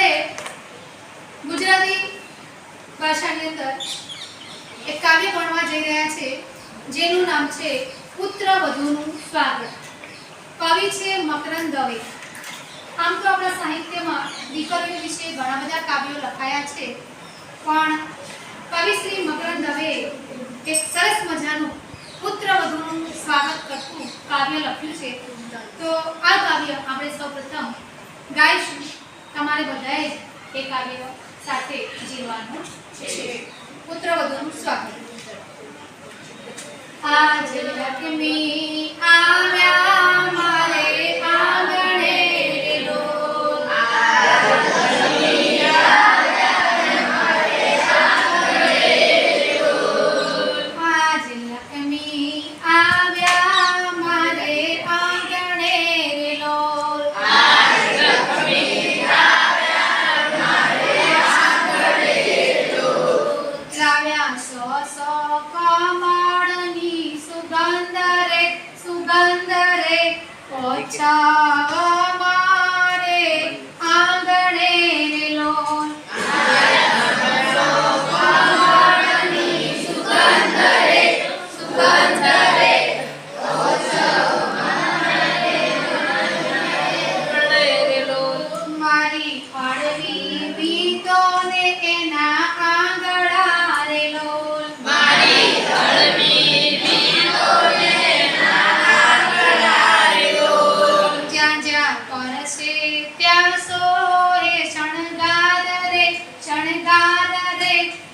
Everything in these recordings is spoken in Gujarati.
આપણે ગુજરાતી ભાષાની અંદર એક કાવ્ય ભણવા જઈ રહ્યા છે, જેનું નામ છે પુત્ર વધુનું સ્વાગત. કવિ છે મકરંદ દવે. આમ તો આપણા સાહિત્યમાં દીકરીઓ વિશે ઘણા બધા કાવ્યો લખાયા છે, પણ કવિ શ્રી મકરંદ દવે એક સરસ મજાનું પુત્ર વધુનું સ્વાગત કરતું કાવ્ય લખ્યું છે. તો આ કાવ્ય આપણે સૌપ્રથમ ગાઈશું. તમારે બધાએ એ કાવ્ય સાથે જીવવાનું છે. પુત્ર વધુનું સ્વાગત. આજ લક્ષ્મી Pode tchau.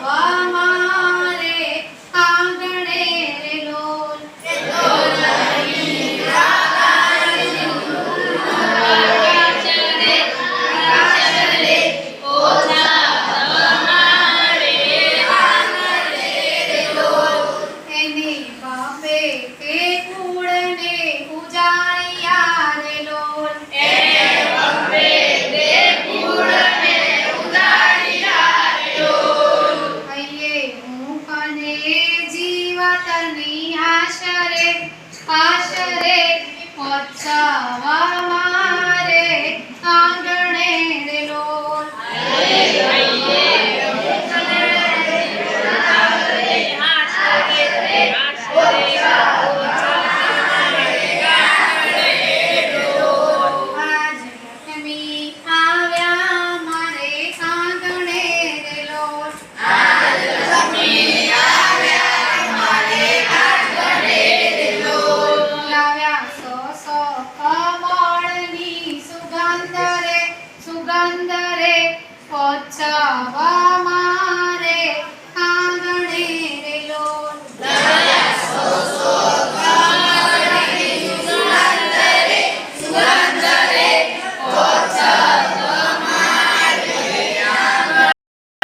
妈妈。বাচ্চা আবার મારે પચવા મારે.